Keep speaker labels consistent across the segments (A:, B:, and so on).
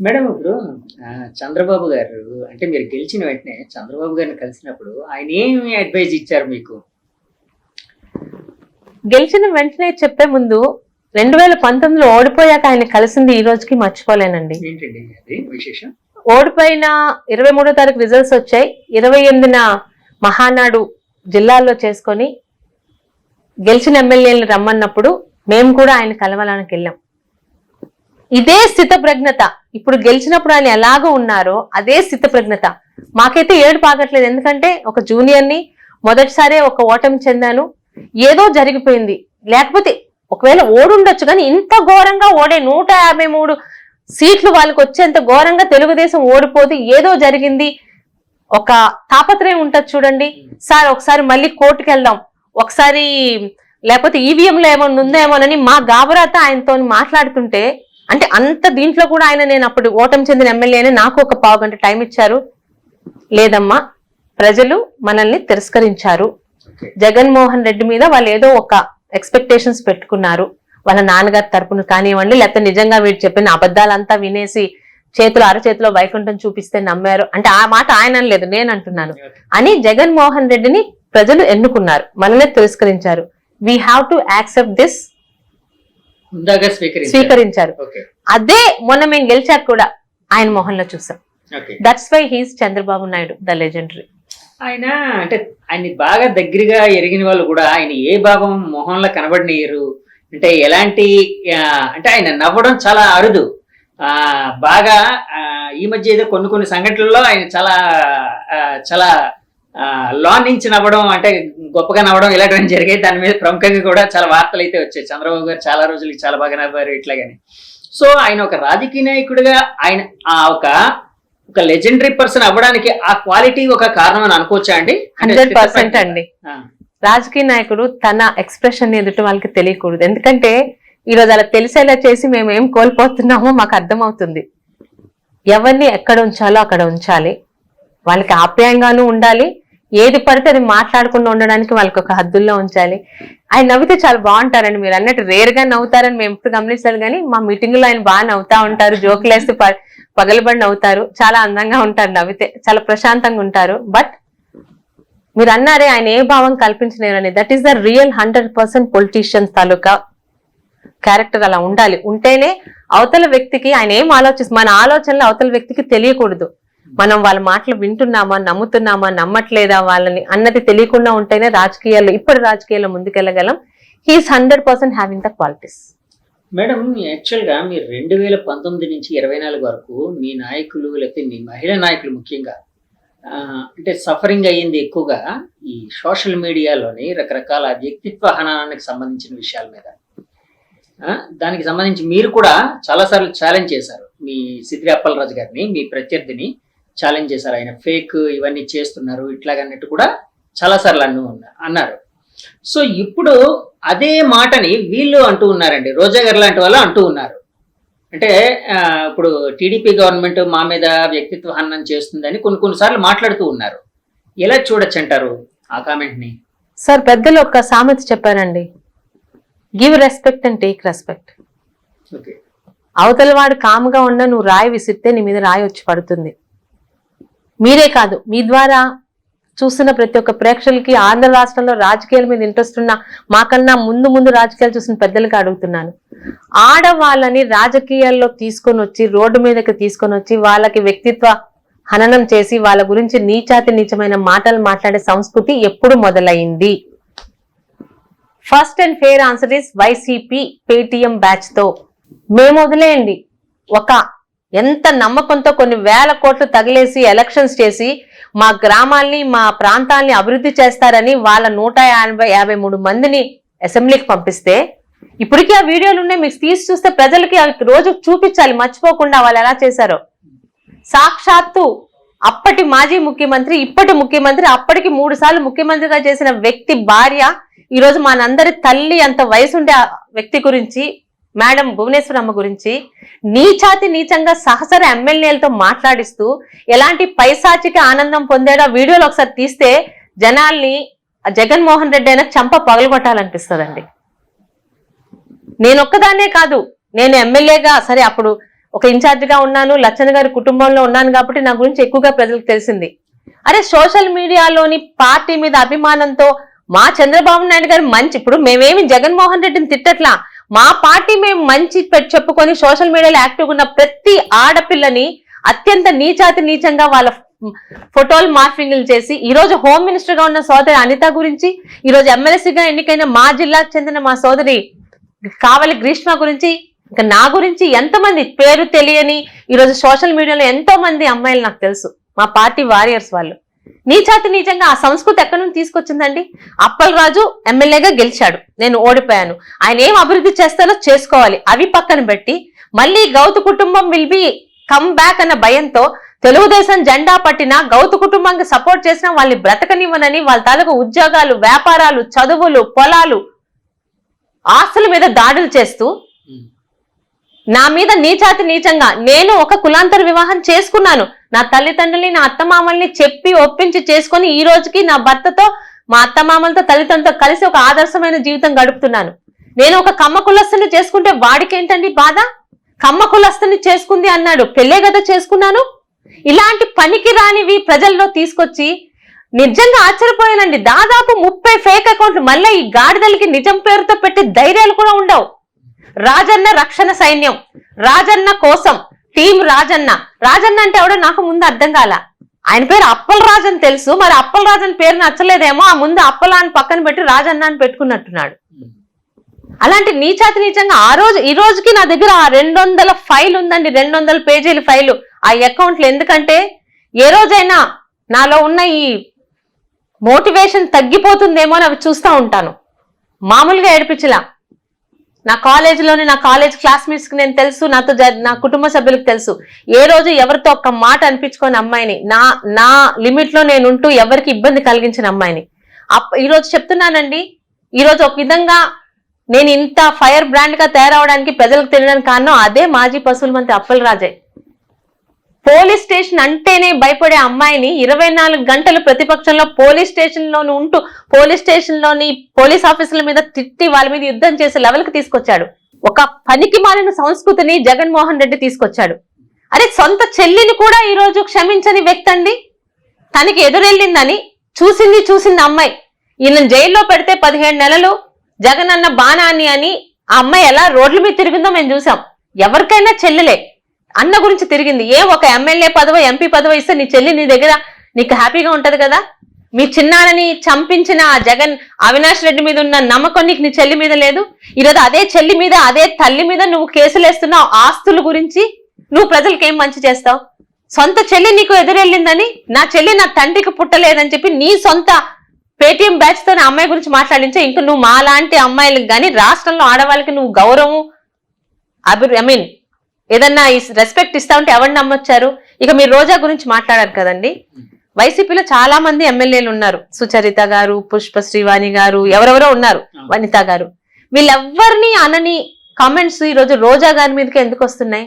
A: Madam ఇప్పుడు చంద్రబాబు గారు అంటే మీరు గెలిచిన వెంటనే చంద్రబాబు గారిని కలిసినప్పుడు ఆయన ఏమి అడ్వైజ్ ఇచ్చారు మీకు?
B: గెలిచిన వెంటనే చెప్పే ముందు రెండు వేల పంతొమ్మిదిలో ఓడిపోయాక ఆయన కలిసింది ఈ రోజుకి మర్చిపోలేనండి.
A: ఏంటండి అది విశేషం?
B: ఓడిపోయిన ఇరవై మూడో తారీఖు రిజల్ట్స్ వచ్చాయి. ఇరవై ఎనిమిదిన మహానాడు జిల్లాల్లో చేసుకొని గెలిచిన ఎమ్మెల్యేలను రమ్మన్నప్పుడు మేము కూడా ఆయన కలవడానికి వెళ్ళాం. ఇదే స్థిత ప్రజ్ఞత ఇప్పుడు గెలిచినప్పుడు ఆయన ఎలాగో ఉన్నారో అదే స్థితప్రజ్ఞత. మాకైతే ఏడు పాగట్లేదు ఎందుకంటే ఒక జూనియర్ని మొదటిసారే ఒక ఓటమి చెందాను. ఏదో జరిగిపోయింది. లేకపోతే ఒకవేళ ఓడుండొచ్చు కానీ ఇంత ఘోరంగా ఓడే నూట యాభై మూడు సీట్లు వాళ్ళకి వచ్చేంత ఘోరంగా తెలుగుదేశం ఓడిపోతే ఏదో జరిగింది. ఒక తాపత్రయం ఉంటుంది చూడండి. సార్ ఒకసారి మళ్ళీ కోర్టుకు వెళ్దాం. ఒకసారి లేకపోతే ఈవీఎంలో ఏమైనా ఉందేమోనని మా గాబరాత ఆయనతో మాట్లాడుతుంటే అంటే అంత దీంట్లో కూడా ఆయన నేను అప్పుడు ఓటమి చెందిన ఎమ్మెల్యేనే నాకు ఒక పావు గంట టైం ఇచ్చారు. లేదమ్మా ప్రజలు మనల్ని తిరస్కరించారు. జగన్మోహన్ రెడ్డి మీద వాళ్ళు ఏదో ఒక ఎక్స్పెక్టేషన్స్ పెట్టుకున్నారు. వాళ్ళ నాన్నగారి తరపున కానివ్వండి లేకపోతే నిజంగా వీడు చెప్పిన అబద్ధాలంతా వినేసి చేతులు అరచేతిలో వైకుంఠం చూపిస్తే నమ్మారు. అంటే ఆ మాట ఆయన అనలేదు నేను అంటున్నాను. అని జగన్మోహన్ రెడ్డిని ప్రజలు ఎన్నుకున్నారు మనల్ని తిరస్కరించారు. We have to accept this
A: స్వీకరించారు.
B: అదే మొన్న మేము గెలిచాక కూడా ఆయన మొహంలో చూసాం. That's why he's Chandrababu Naidu the legendary
A: ఆయన అంటే ఆయన బాగా దగ్గరగా ఎరిగిన వాళ్ళు కూడా ఆయన ఏ భాగం మొహంలో కనబడినయ్యారు అంటే ఎలాంటి అంటే ఆయన నవ్వడం చాలా అరుదు. ఆ బాగా ఈ మధ్య ఏదో కొన్ని కొన్ని సంఘటనల్లో ఆయన చాలా చాలా లాన్ నుంచి నవ్వడం అంటే గొప్పగా నవ్వడం ఇలాంటివన్నీ జరిగాయి. దాని మీద ప్రముఖంగా కూడా చాలా వార్తలు అయితే వచ్చాయి. చంద్రబాబు గారు చాలా రోజులకి చాలా బాగా నవ్వారు ఇట్లాగని. సో ఆయన ఒక రాజకీయ నాయకుడిగా ఆయన ఆ ఒక ఒక లెజెండరీ పర్సన్ అవ్వడానికి ఆ క్వాలిటీ ఒక కారణం అని అనుకోవచ్చా అండి?
B: హండ్రెడ్ పర్సెంట్ అండి. రాజకీయ నాయకుడు తన ఎక్స్ప్రెషన్ ఎదుటి వాళ్ళకి తెలియకూడదు. ఎందుకంటే ఈరోజు అలా తెలిసేలా చేసి మేము ఏం కోల్పోతున్నామో మాకు అర్థమవుతుంది. ఎవరిని ఎక్కడ ఉంచాలో అక్కడ ఉంచాలి. వాళ్ళకి ఆప్యాయంగానూ ఉండాలి. ఏది పడితే అది మాట్లాడకుండా ఉండడానికి వాళ్ళకి ఒక హద్దుల్లో ఉంచాలి. ఆయన నవ్వితే చాలా బాగుంటారండి మీరు అన్నట్టు రేర్గా నవ్వుతారని మేము ఎప్పుడు గమనించాలి కానీ మా మీటింగ్లో ఆయన బాగా నవ్వుతా ఉంటారు జోకులు వేస్తే ప- పగలబడి నవ్వుతారు చాలా అందంగా ఉంటారు నవ్వితే చాలా ప్రశాంతంగా ఉంటారు. బట్ మీరు అన్నారే ఆయన ఏ భావం కల్పించలేరని that is the real hundred percent politicians taluka character అలా ఉండాలి. ఉంటేనే అవతల వ్యక్తికి ఆయన ఏం ఆలోచిస్తుంది మన ఆలోచనలు అవతల వ్యక్తికి తెలియకూడదు. మనం వాళ్ళ మాటలు వింటున్నామా నమ్ముతున్నామా నమ్మట్లేదా వాళ్ళని అన్నది తెలియకుండా ఉంటేనే రాజకీయాల్లో ఇప్పటి రాజకీయాల్లో ముందుకెళ్ళగలం. He's hundred percent having the qualities
A: madam యాక్చువల్గా మీరు రెండు వేల పంతొమ్మిది నుంచి ఇరవై నాలుగు వరకు మీ నాయకులు లేకపోతే మీ మహిళా నాయకులు ముఖ్యంగా అంటే సఫరింగ్ అయ్యింది ఎక్కువగా ఈ సోషల్ మీడియాలోని రకరకాల వ్యక్తిత్వ హననానికి సంబంధించిన విషయాల మీద. దానికి సంబంధించి మీరు కూడా చాలాసార్లు ఛాలెంజ్ చేశారు మీ సిద్రి అప్పలరాజు గారిని మీ ప్రత్యర్థిని. ఛాలెంజ్ చేశారు ఆయన. ఫేక్ ఇవన్నీ చేస్తున్నారు ఇట్లాగన్నట్టు కూడా చాలాసార్లు అన్ను అన్నారు. సో ఇప్పుడు అదే మాటని వీళ్ళు అంటూ ఉన్నారండి. రోజా గారు లాంటి వాళ్ళు అంటూ ఉన్నారు. అంటే ఇప్పుడు టీడీపీ గవర్నమెంట్ మా మీద వ్యక్తిత్వ హననం చేస్తుందని కొన్ని కొన్నిసార్లు మాట్లాడుతూ ఉన్నారు. ఎలా చూడొచ్చు అంటారు ఆ కామెంట్ని?
B: సార్ పెద్దలు ఒక సామెత చెప్పారండి. Give respect and take respect
A: okay
B: అవతల వాడు కాముగా ఉన్న నువ్వు రాయి విసిరితే నీ మీద రాయి వచ్చి పడుతుంది. మీరే కాదు మీ ద్వారా చూస్తున్న ప్రతి ఒక్క ప్రేక్షకులకి ఆంధ్ర రాష్ట్రంలో రాజకీయాల మీద ఇంట్రెస్ట్ ఉన్న మాకన్నా ముందు ముందు రాజకీయాలు చూసిన పెద్దలకి అడుగుతున్నాను. ఆడవాళ్ళని రాజకీయాల్లో తీసుకొని వచ్చి రోడ్డు మీదకి తీసుకొని వచ్చి వాళ్ళకి వ్యక్తిత్వ హననం చేసి వాళ్ళ గురించి నీచాతి నీచమైన మాటలు మాట్లాడే సంస్కృతి ఎప్పుడు మొదలైంది? First and fair answer is YCP Paytm బ్యాచ్తో. మేము వదిలేయండి. ఒక ఎంత నమ్మకంతో కొన్ని వేల కోట్లు తగిలేసి ఎలక్షన్స్ చేసి మా గ్రామాల్ని మా ప్రాంతాల్ని అభివృద్ధి చేస్తారని వాళ్ళ నూట యాభై మూడు మందిని అసెంబ్లీకి పంపిస్తే ఇప్పటికీ ఆ వీడియోలు ఉన్నాయి. మీకు తీసి చూస్తే ప్రజలకి అవి రోజు చూపించాలి. మర్చిపోకుండా వాళ్ళు ఎలా చేశారో. సాక్షాత్తు అప్పటి మాజీ ముఖ్యమంత్రి ఇప్పటి ముఖ్యమంత్రి అప్పటికి మూడు సార్లు ముఖ్యమంత్రిగా చేసిన వ్యక్తి భార్య ఈరోజు మనందరి తల్లి అంత వయసుండే వ్యక్తి గురించి మేడం భువనేశ్వరమ్మ గురించి నీచాతి నీచంగా సహసర ఎమ్మెల్యేలతో మాట్లాడిస్తూ ఎలాంటి పైశాచిక ఆనందం పొందేలా వీడియోలు ఒకసారి తీస్తే జనాల్ని జగన్మోహన్ రెడ్డి అయినా చంప పగలగొట్టాలనిపిస్తుందండి. నేను ఒక్కదాన్నే కాదు నేను ఎమ్మెల్యేగా సరే అప్పుడు ఒక ఇన్ఛార్జిగా ఉన్నాను లచ్చన్న గారి కుటుంబంలో ఉన్నాను కాబట్టి నా గురించి ఎక్కువగా ప్రజలకు తెలిసింది. అరే సోషల్ మీడియాలోని పార్టీ మీద అభిమానంతో మా చంద్రబాబు నాయుడు గారు మంచి ఇప్పుడు మేమేమి జగన్మోహన్ రెడ్డిని తిట్టట్లా? మా పార్టీ మేము మంచి చెప్పుకొని సోషల్ మీడియాలో యాక్టివ్గా ఉన్న ప్రతి ఆడపిల్లని అత్యంత నీచాతి నీచంగా వాళ్ళ ఫోటోలు మార్ఫింగ్లు చేసి ఈ రోజు హోమ్ మినిస్టర్గా ఉన్న సోదరి అనిత గురించి ఈ రోజు ఎమ్మెల్సీగా ఎన్నికైన మా జిల్లాకు చెందిన మా సోదరి కావలి గ్రీష్మ గురించి ఇంకా నా గురించి ఎంతమంది పేరు తెలియని ఈరోజు సోషల్ మీడియాలో ఎంతో మంది అమ్మాయిలు నాకు తెలుసు. మా పార్టీ వారియర్స్ వాళ్ళు. నీచాతి నీచంగా ఆ సంస్కృతి ఎక్కడి నుంచి తీసుకొచ్చిందండి? అప్పలరాజు ఎమ్మెల్యేగా గెలిచాడు. నేను ఓడిపోయాను. ఆయన ఏం అభివృద్ధి చేస్తారో చేసుకోవాలి. అవి పక్కన పెట్టి మళ్ళీ గౌతు కుటుంబం విల్ బి కమ్ బ్యాక్ అన్న భయంతో తెలుగుదేశం జెండా పట్టిన గౌతు కుటుంబానికి సపోర్ట్ చేసిన వాళ్ళని బ్రతకనివ్వనని వాళ్ళ తాలూకు ఉద్యోగాలు వ్యాపారాలు చదువులు పొలాలు ఆస్తుల మీద దాడులు చేస్తూ. నా మీద నీచాతి నీచంగా నేను ఒక కులాంతర వివాహం చేసుకున్నాను. నా తల్లిదండ్రుల్ని నా అత్తమామల్ని చెప్పి ఒప్పించి చేసుకొని ఈ రోజుకి నా భర్తతో మా అత్తమామలతో తల్లిదండ్రులతో కలిసి ఒక ఆదర్శమైన జీవితం గడుపుతున్నాను. నేను ఒక కమ్మ కులస్తుని చేసుకుంటే వాడికి ఏంటండి బాధ? కమ్మ కులస్తుని చేసుకుంది అన్నాడు పెళ్ళే కదా చేసుకున్నాను? ఇలాంటి పనికి రానివి ప్రజల్లో తీసుకొచ్చి నిజంగా ఆశ్చర్యపోయానండి. దాదాపు ముప్పై ఫేక్ అకౌంట్లు మళ్ళీ ఈ గాడిదలకి నిజం పేరుతో పెట్టి ధైర్యాలు కూడా ఉండవు. రాజన్న రక్షణ సైన్యం రాజన్న కోసం. టీం రాజన్న. రాజన్న అంటే ఎవడో నాకు ముందు అర్థం కాల. ఆయన పేరు అప్పల్ రాజన్ అని తెలుసు. మరి అప్పల్ రాజన్ అని పేరు నచ్చలేదేమో. ఆ ముందు అప్పల అని పక్కన పెట్టి రాజన్న అని పెట్టుకున్నట్టున్నాడు. అలాంటి నీచాతి నీచంగా ఆ రోజు ఈ రోజుకి నా దగ్గర ఆ రెండు వందల ఫైల్ ఉందండి. రెండు వందల పేజీల ఫైలు. ఆ అకౌంట్లు ఎందుకంటే ఏ రోజైనా నాలో ఉన్న ఈ మోటివేషన్ తగ్గిపోతుందేమో అని అవి చూస్తూ ఉంటాను. మామూలుగా ఏడిపించలా. నా కాలేజీలోని నా కాలేజ్ క్లాస్మేట్స్కి నేను తెలుసు నాతో నా కుటుంబ సభ్యులకు తెలుసు. ఏ రోజు ఎవరితో ఒక్క మాట అనిపించుకొని అమ్మాయిని నా నా లిమిట్లో నేను ఉంటూ ఎవరికి ఇబ్బంది కలిగించిన అమ్మాయిని. అప్- చెప్తున్నానండి ఈ రోజు ఒక విధంగా నేను ఇంత ఫైర్ బ్రాండ్గా తయారవడానికి ప్రజలకు తెలియడానికి కారణం అదే మాజీ పశువుల మంత్రి అప్పల్ రాజే పోలీస్ స్టేషన్ అంటేనే భయపడే అమ్మాయిని ఇరవై నాలుగు గంటలు ప్రతిపక్షంలో పోలీస్ స్టేషన్లోని ఉంటూ పోలీస్ స్టేషన్లోని పోలీస్ ఆఫీసుల మీద తిట్టి వాళ్ళ మీద యుద్ధం చేసే లెవెల్కి తీసుకొచ్చాడు. ఒక పనికి మారిన సంస్కృతిని జగన్మోహన్ రెడ్డి తీసుకొచ్చాడు. అరే సొంత చెల్లిని కూడా ఈ రోజు క్షమించని వ్యక్తి అండి తనకి ఎదురెళ్ళిందని చూసింది చూసింది అమ్మాయి. ఈయన జైల్లో పెడితే పదిహేడు నెలలు జగన్ అన్న బాణాన్ని అని ఆ అమ్మాయి ఎలా రోడ్ల మీద తిరిగిందో మేము చూసాం. ఎవరికైనా చెల్లెలే. అన్న గురించి తిరిగింది. ఏ ఒక ఎమ్మెల్యే పదవి ఎంపీ పదవి ఇస్తే నీ చెల్లి నీ దగ్గర నీకు హ్యాపీగా ఉంటది కదా? మీ చిన్నాడని చంపించిన ఆ జగన్ అవినాష్ రెడ్డి మీద ఉన్న నమ్మకం నీకు నీ చెల్లి మీద లేదు? ఈరోజు అదే చెల్లి మీద అదే తల్లి మీద నువ్వు కేసులేస్తున్నావు ఆస్తుల గురించి నువ్వు ప్రజలకు ఏం మంచి చేస్తావు? సొంత చెల్లి నీకు ఎదురెళ్ళిందని నా చెల్లి నా తండ్రికి పుట్టలేదని చెప్పి నీ సొంత పేటిఎం బ్యాచ్తో నా అమ్మాయి గురించి మాట్లాడించే ఇంకా నువ్వు మాలాంటి అమ్మాయిలకు కానీ రాష్ట్రంలో ఆడవాళ్ళకి నువ్వు గౌరవం అభి ఐ మీన్ ఏదన్నా రెస్పెక్ట్ ఇస్తా ఉంటే ఎవరిని నమ్మొచ్చారు? ఇక మీరు రోజా గురించి మాట్లాడారు కదండి. వైసీపీలో చాలా మంది ఎమ్మెల్యేలు ఉన్నారు. సుచరిత గారు పుష్ప శ్రీవాణి గారు ఎవరెవరో ఉన్నారు వనిత గారు. వీళ్ళెవ్వరిని అనని కామెంట్స్ ఈ రోజు రోజా గారి మీదకి ఎందుకు వస్తున్నాయి?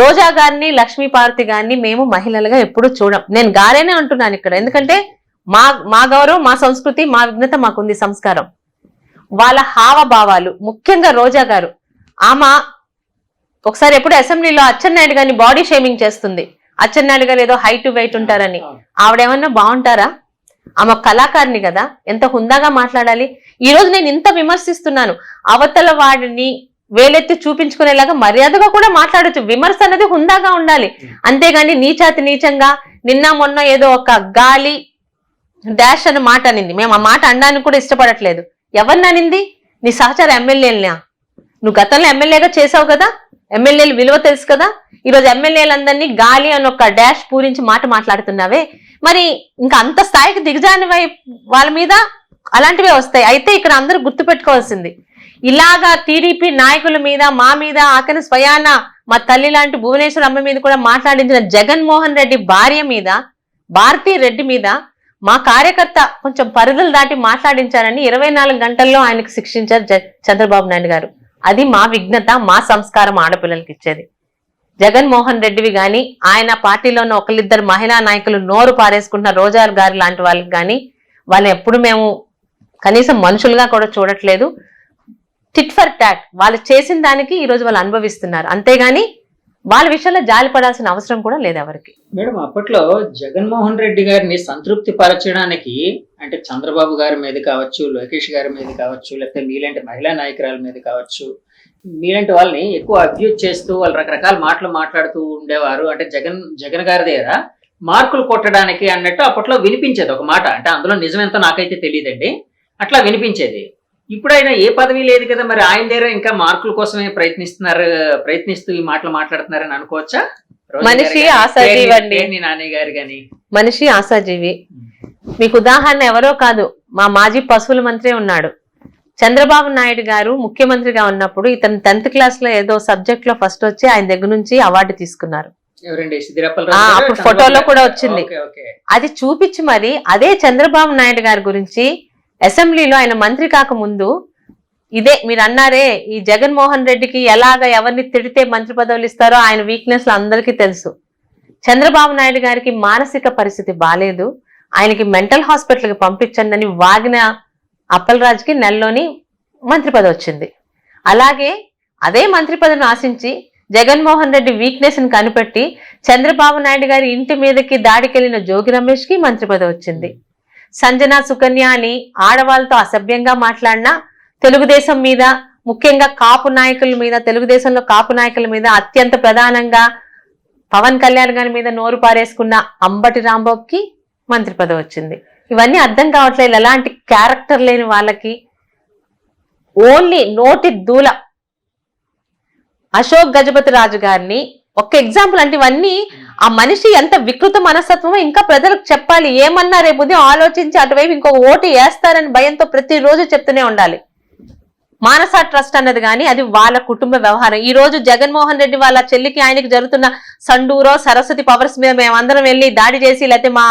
B: రోజా గారిని లక్ష్మీ పార్వతి గారిని మేము మహిళలుగా ఎప్పుడూ చూడం. నేను గారేనే అంటున్నాను ఇక్కడ. ఎందుకంటే మా మా గౌరవం మా సంస్కృతి మా విఘ్నత మాకుంది సంస్కారం. వాళ్ళ హావభావాలు ముఖ్యంగా రోజా గారు. ఆమె ఒకసారి ఎప్పుడు అసెంబ్లీలో అచ్చెన్నాయుడు గారిని బాడీ షేమింగ్ చేస్తుంది. అచ్చెన్నాయుడు గారు ఏదో హైట్ వెయిట్ ఉంటారని. ఆవిడేమన్నా బాగుంటారా? ఆమె కళాకారిణి కదా. ఎంత హుందాగా మాట్లాడాలి. ఈ రోజు నేను ఇంత విమర్శిస్తున్నాను. అవతల వాడిని వేలెత్తి చూపించుకునేలాగా మర్యాదగా కూడా మాట్లాడొచ్చు. విమర్శ అనేది హుందాగా ఉండాలి. అంతేగాని నీచాతి నీచంగా నిన్న మొన్న ఏదో ఒక గాలి డాష్ అని మాట అనింది. మేము ఆ మాట అనడానికి కూడా ఇష్టపడట్లేదు. ఎవరిని అనింది? నీ సహచర ఎమ్మెల్యేలనా? నువ్వు గతంలో ఎమ్మెల్యేగా చేసావు కదా? ఎమ్మెల్యేలు విలువ తెలుసు కదా? ఈరోజు ఎమ్మెల్యేలందరినీ గాలి అని ఒక డాష్ పూరించి మాట మాట్లాడుతున్నావే. మరి ఇంకా అంత స్థాయికి దిగజాని వాళ్ళ మీద అలాంటివే వస్తాయి. అయితే ఇక్కడ అందరూ గుర్తుపెట్టుకోవాల్సింది ఇలాగా టీడీపీ నాయకుల మీద మా మీద ఆఖరి స్వయాన మా తల్లి లాంటి భువనేశ్వర్ అమ్మ మీద కూడా మాట్లాడించిన జగన్మోహన్ రెడ్డి భార్య మీద భారతీ రెడ్డి మీద మా కార్యకర్త కొంచెం పరిధులు దాటి మాట్లాడించారని ఇరవై నాలుగు గంటల్లో ఆయనకు శిక్షించారు చంద్రబాబు నాయుడు గారు. అది మా విఘ్నత మా సంస్కారం ఆడపిల్లలకి ఇచ్చేది. జగన్మోహన్ రెడ్డివి కానీ ఆయన పార్టీలో ఉన్న ఒకళ్ళిద్దరు మహిళా నాయకులు నోరు పారేసుకుంటున్న రోజాలు గారి లాంటి వాళ్ళకి కానీ వాళ్ళని ఎప్పుడు మేము కనీసం మనుషులుగా కూడా చూడట్లేదు. టిట్ ఫర్ టాట్ వాళ్ళు చేసిన దానికి ఈరోజు వాళ్ళు అనుభవిస్తున్నారు. అంతేగాని వాళ్ళ విషయంలో జాలి పడాల్సిన అవసరం కూడా లేదు ఎవరికి.
A: మేడం అప్పట్లో జగన్మోహన్ రెడ్డి గారిని సంతృప్తి పరచడానికి అంటే చంద్రబాబు గారి మీద కావచ్చు లోకేష్ గారి మీద కావచ్చు లేకపోతే మీలాంటి మహిళా నాయకురాల మీద కావచ్చు మీలాంటి వాళ్ళని ఎక్కువ అబ్యూజ్ చేస్తూ వాళ్ళు రకరకాల మాటలు మాట్లాడుతూ ఉండేవారు. అంటే జగన్ జగన్ గారి దగ్గర మార్కులు కొట్టడానికి అన్నట్టు అప్పట్లో వినిపించేది ఒక మాట. అంటే అందులో నిజమెంతో నాకైతే తెలియదండి. అట్లా వినిపించేది. ఇప్పుడైనా ఏ పదవి లేదు కదా మరి ఆయన దగ్గర ఇంకా మార్కుల కోసమే ప్రయత్నిస్తున్నారు ప్రయత్నిస్తూ ఈ మాటలు మాట్లాడుతున్నారని అనుకోవచ్చా?
B: మనిషి ఆశాజీవి అండి.
A: నాని గారు గాని.
B: మనిషి ఆశాజీవి. మీకు ఉదాహరణ ఎవరో కాదు మా మాజీ పశువుల మంత్రి ఉన్నాడు. చంద్రబాబు నాయుడు గారు ముఖ్యమంత్రిగా ఉన్నప్పుడు ఇతను టెన్త్ క్లాస్లో ఏదో సబ్జెక్ట్లో ఫస్ట్ వచ్చి ఆయన దగ్గర నుంచి అవార్డు తీసుకున్నారు. అప్పుడు ఫోటోలో కూడా. వచ్చింది. అది చూపించి మరి అదే చంద్రబాబు నాయుడు గారి గురించి అసెంబ్లీలో ఆయన మంత్రి కాకముందు ఇదే మీరు అన్నారే ఈ జగన్మోహన్ రెడ్డికి ఎలాగ ఎవరిని తిడితే మంత్రి పదవులు ఇస్తారో ఆయన వీక్నెస్లు అందరికీ తెలుసు. చంద్రబాబు నాయుడు గారికి మానసిక పరిస్థితి బాగాలేదు ఆయనకి మెంటల్ హాస్పిటల్కి పంపించండి అని వాగిన అప్పలరాజుకి నెలలోని మంత్రి పదవి వచ్చింది. అలాగే అదే మంత్రి పదవిని ఆశించి జగన్మోహన్ రెడ్డి వీక్నెస్ని కనిపెట్టి చంద్రబాబు నాయుడు గారి ఇంటి మీదకి దాడికెళ్ళిన జోగి రమేష్కి మంత్రి పదవి వచ్చింది. సంజన సుకన్య అని ఆడవాళ్ళతో అసభ్యంగా మాట్లాడినా తెలుగుదేశం మీద ముఖ్యంగా కాపు నాయకుల మీద తెలుగుదేశంలో కాపు నాయకుల మీద అత్యంత ప్రధానంగా పవన్ కళ్యాణ్ గారి మీద నోరు పారేసుకున్న అంబటి రాంబాబుకి మంత్రి పదవి వచ్చింది. ఇవన్నీ అర్థం కావట్లేదు. ఎలాంటి క్యారెక్టర్ లేని వాళ్ళకి ఓన్లీ నోటి దూల అశోక్ గజపతి రాజు గారిని ఒక ఎగ్జాంపుల్ అంటే ఇవన్నీ ఆ మనిషి ఎంత వికృత మనస్తత్వమో ఇంకా ప్రజలకు చెప్పాలి. ఏమన్నా రేపు ఉదయం ఆలోచించి అటువైపు ఇంకొక ఓటు వేస్తారని భయంతో ప్రతిరోజు చెప్తూనే ఉండాలి. మానస ట్రస్ట్ అన్నది కానీ అది వాళ్ళ కుటుంబ వ్యవహారం. ఈ రోజు జగన్మోహన్ రెడ్డి వాళ్ళ చెల్లికి ఆయనకి జరుగుతున్న సండూరో సరస్వతి పవర్స్ మీద మేమందరం వెళ్ళి దాడి చేసి లేకపోతే మా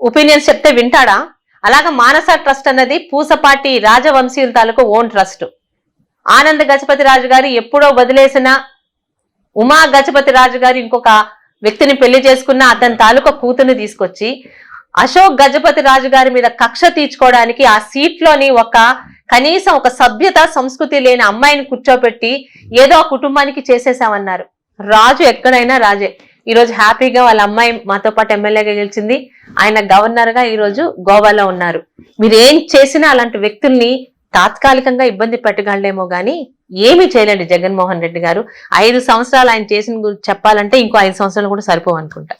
B: ఒపీనియన్స్ చెప్తే వింటాడా? అలాగా మానస ట్రస్ట్ అన్నది పూసపాటి రాజవంశీయుల తాలూకు ఓన్ ట్రస్ట్. ఆనంద్ గజపతి రాజు గారు ఎప్పుడో వదిలేసిన ఉమా గజపతి రాజు గారు ఇంకొక వ్యక్తిని పెళ్ళి చేసుకున్న అతని తాలూకా కూతుర్ని తీసుకొచ్చి అశోక్ గజపతి రాజు గారి మీద కక్ష తీర్చుకోవడానికి ఆ సీట్లోని ఒక కనీసం ఒక సభ్యత సంస్కృతి లేని అమ్మాయిని కూర్చోబెట్టి ఏదో ఆ కుటుంబానికి చేసేసామన్నారు. రాజు ఎక్కడైనా రాజే. ఈ రోజు హ్యాపీగా వాళ్ళ అమ్మాయి మాతో పాటు ఎమ్మెల్యేగా గెలిచింది. ఆయన గవర్నర్గా గోవాలో ఉన్నారు. మీరు ఏం చేసినా అలాంటి వ్యక్తుల్ని తాత్కాలికంగా ఇబ్బంది పెట్టగలలేమో గానీ ఏమీ చేయలేండి జగన్మోహన్ రెడ్డి గారు. ఐదు సంవత్సరాలు ఆయన చేసిన గురించి చెప్పాలంటే ఇంకో ఐదు సంవత్సరాలు కూడా సరిపోవు అనుకుంటా